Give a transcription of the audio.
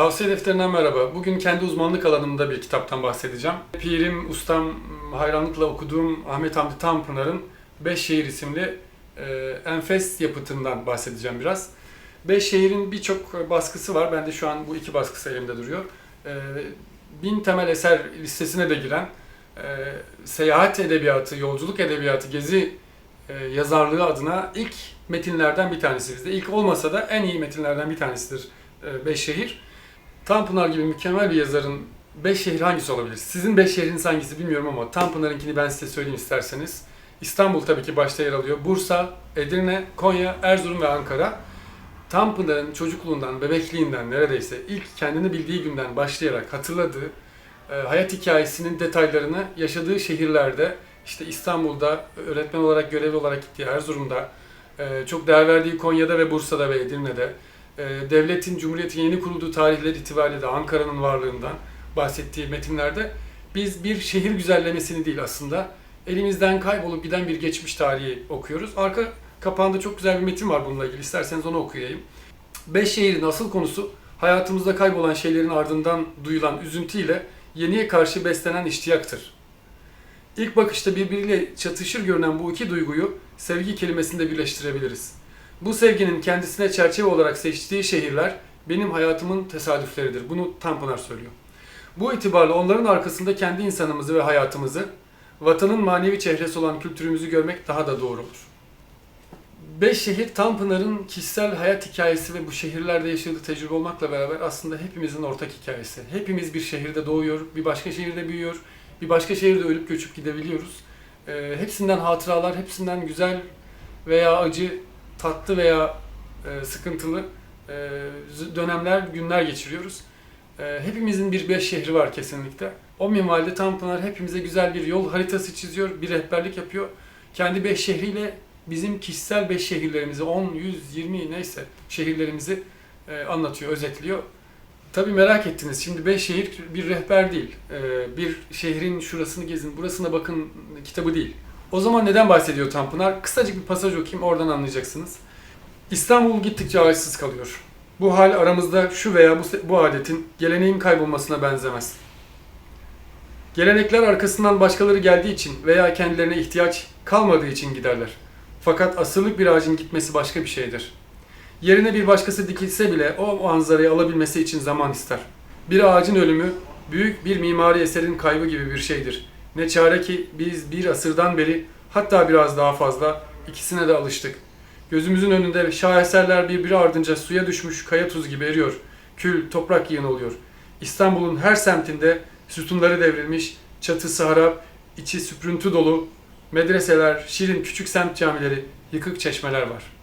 Tavsiye defterinden merhaba. Bugün kendi uzmanlık alanımda bir kitaptan bahsedeceğim. Pirim, ustam, hayranlıkla okuduğum Ahmet Hamdi Tanpınar'ın Beş Şehir isimli e, enfes yapıtından bahsedeceğim biraz. Beş Şehir'in birçok baskısı var. Ben de şu an bu iki baskısı elimde duruyor. E, bin temel eser listesine de giren e, seyahat edebiyatı, yolculuk edebiyatı, gezi e, yazarlığı adına ilk metinlerden bir tanesi bizde. İlk olmasa da en iyi metinlerden bir tanesidir e, Beş Şehir. Tanpınar gibi mükemmel bir yazarın beş şehir hangisi olabilir? Sizin beş şehriniz hangisi bilmiyorum ama Tanpınar'ınkini ben size söyleyeyim isterseniz. İstanbul tabii ki başta yer alıyor. Bursa, Edirne, Konya, Erzurum ve Ankara. Tanpınar'ın çocukluğundan, bebekliğinden neredeyse ilk kendini bildiği günden başlayarak hatırladığı e, hayat hikayesinin detaylarını yaşadığı şehirlerde işte İstanbul'da öğretmen olarak görevli olarak gittiği Erzurum'da e, çok değer verdiği Konya'da ve Bursa'da ve Edirne'de devletin, cumhuriyetin yeni kurulduğu tarihler itibariyle de Ankara'nın varlığından bahsettiği metinlerde biz bir şehir güzellemesini değil aslında elimizden kaybolup giden bir geçmiş tarihi okuyoruz. Arka kapağında çok güzel bir metin var bununla ilgili. İsterseniz onu okuyayım. Beş şehrin asıl konusu hayatımızda kaybolan şeylerin ardından duyulan üzüntüyle yeniye karşı beslenen iştiyaktır. İlk bakışta birbiriyle çatışır görünen bu iki duyguyu sevgi kelimesinde birleştirebiliriz. Bu sevginin kendisine çerçeve olarak seçtiği şehirler benim hayatımın tesadüfleridir. Bunu Tanpınar söylüyor. Bu itibarla onların arkasında kendi insanımızı ve hayatımızı, vatanın manevi çehresi olan kültürümüzü görmek daha da doğru olur. Beş şehir Tanpınar'ın kişisel hayat hikayesi ve bu şehirlerde yaşadığı tecrübe olmakla beraber aslında hepimizin ortak hikayesi. Hepimiz bir şehirde doğuyor, bir başka şehirde büyüyor, bir başka şehirde ölüp göçüp gidebiliyoruz. Ee, hepsinden hatıralar, hepsinden güzel veya acı, tatlı veya e, sıkıntılı e, dönemler, günler geçiriyoruz. E, hepimizin bir beş şehri var kesinlikle. O minvalde Tanpınar hepimize güzel bir yol haritası çiziyor, bir rehberlik yapıyor. Kendi beş şehriyle bizim kişisel beş şehirlerimizi, 10, 100, 20 neyse şehirlerimizi e, anlatıyor, özetliyor. Tabii merak ettiniz. Şimdi beş şehir bir rehber değil. E, bir şehrin şurasını gezin, burasına bakın kitabı değil. O zaman neden bahsediyor Tanpınar? Kısacık bir pasaj okuyayım, oradan anlayacaksınız. İstanbul gittikçe ağaçsız kalıyor. Bu hal aramızda şu veya bu, bu adetin geleneğin kaybolmasına benzemez. Gelenekler arkasından başkaları geldiği için veya kendilerine ihtiyaç kalmadığı için giderler. Fakat asırlık bir ağacın gitmesi başka bir şeydir. Yerine bir başkası dikilse bile o manzarayı alabilmesi için zaman ister. Bir ağacın ölümü büyük bir mimari eserin kaybı gibi bir şeydir. Ne çare ki biz bir asırdan beri hatta biraz daha fazla ikisine de alıştık. Gözümüzün önünde şaheserler birbiri ardınca suya düşmüş kaya tuz gibi eriyor. Kül, toprak yığını oluyor. İstanbul'un her semtinde sütunları devrilmiş, çatısı harap, içi süprüntü dolu, medreseler, şirin küçük semt camileri, yıkık çeşmeler var.''